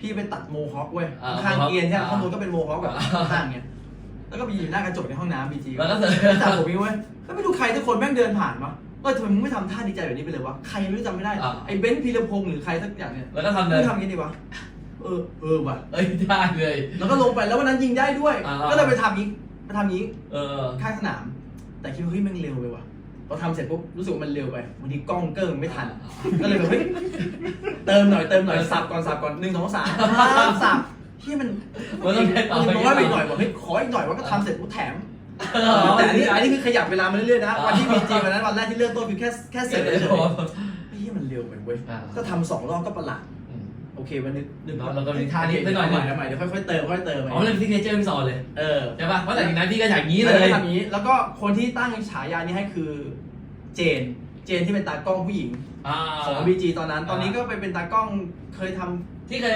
พี่ไปตัดโมฮอคเว้ยอ่าข้างโมฮอคเอียนใช่ไหมอ่าข้างบนก็เป็นโมฮอคแบบอ่า ข้างๆเงี้ยแล้วก็ไปยืนหน้ากระจกในห้องน้ำบีจีแล้วก็เสร็จจับผมนี้เว้ยแล้วไม่ดูใครทุกคนแม่งเดินผ่านมาเออทำไมมึงไม่ทำท่าดีใจแบบนี้ไปเลยวะใครไม่รู้จำไม่ได้อ่า ไอ้เบนซ์พีรพงศ์หรือใครสักอย่างเนี่ยแล้วก็ทำเลไม่ยทำงี้ดีวะเออเออว่ะ เอ้ยได้เลย แล้วก็ลงไปแล้ววันนั้นยิงได้ด้วย อ่า ก็เลยไปทำนี้ไปทำนี้เออ ข้างสนาม แต่คิดว่าเฮ้ยแมันเร็วไปว่ะ พอทำเสร็จปุ๊บรู้สึกว่ามันเร็วไปบางทีกล้องเกิ้งไม่ทัน ก็เลยแบบเฮ้ยเติมหน่อยเติมหน่อยสับก่อนสับก่อนหนึ่งสองสามสับที่มันมันต้องได้ต่อมันไป น้อยไปหน่อยว่าเฮ้ยขออีกหน่อยว่าก็ทำเสร็จปุ๊บแถมเออแต่อันนี้อันนี้คือขยับเวลามาเรื่อยๆนะอ่าวันที่มีจีวันนั้นวันแรกที่เลื่อนต้นคือแค่แค่เสร็จเลเลยยโอ้เฮ้ยมันเร็วไปเว้ยอ่าก็ทำสองรอบก็ประหลาด โอเควันนึงนึงแล้วก็มีท่านี้ไปหน่อยหนึ่งใหม่เดี๋ยวค่อยๆเติมค่อยๆเติมไปอ๋อมันเป็นซิกเนเจอร์พี่ซอนเลยเออใช่ป่ะเพราะแต่ทีนั้นพี่ก็อย่างนี้นี่เลเลยยทำอย่างนี้ แล้วก็คนที่ตั้งฉายานี้ให้คือเจน เจนที่เป็นตากล้องผู้หญิง อ่าของ BG ตอนนั้น ตอนนี้อ่าก็ไปเป็นตากล้องเคยทำ ที่เคย